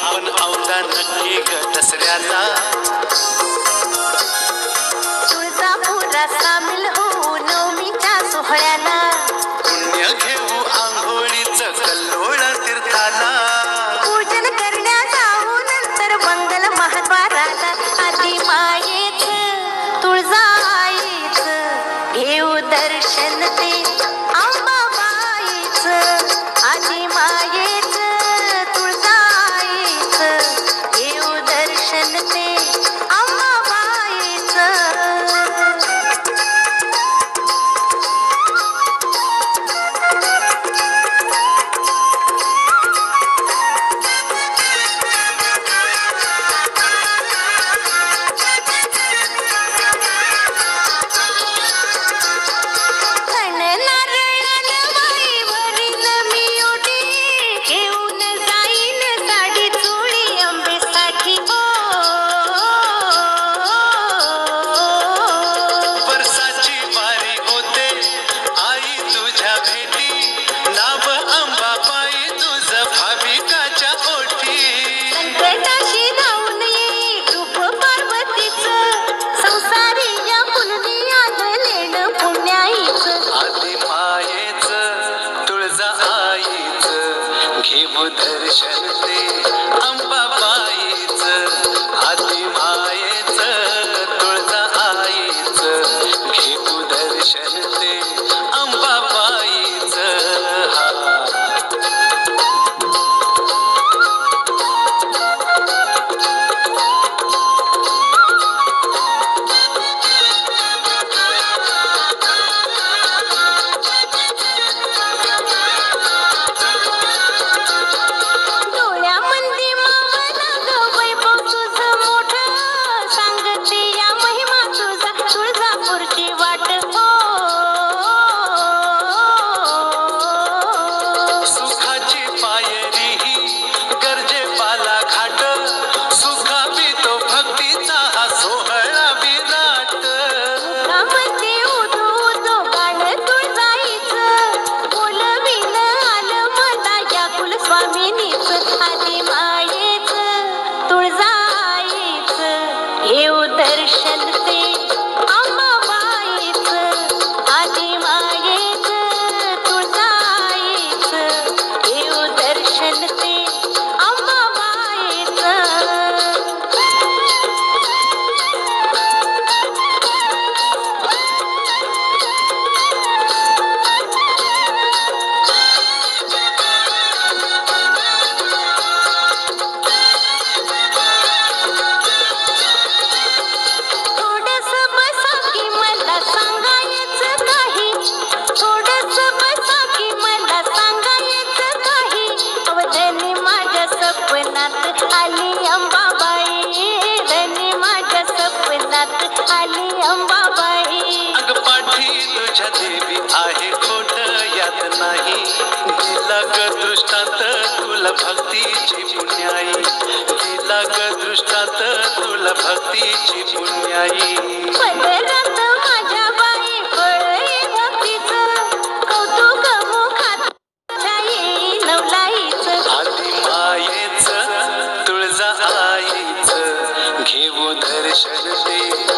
आपण आवता नक्की ग दसऱ्याला सामील होऊ नवमीच्या सोहळ्याला. पुण्य घेऊ आंघोळीच कल्लोळ तीर्थाला. पूजन करण्यात आहो नंतर मंगल महाद्वाराला आधी मायेच तुळजाईच घेऊ दर्शन ते me. दर्शन दे नाही दिला ग दृष्टांत तुला भक्तीची पुण्याई. दिला ग दृष्टांत तुला भक्तीची पुण्याई. दर्शन दे.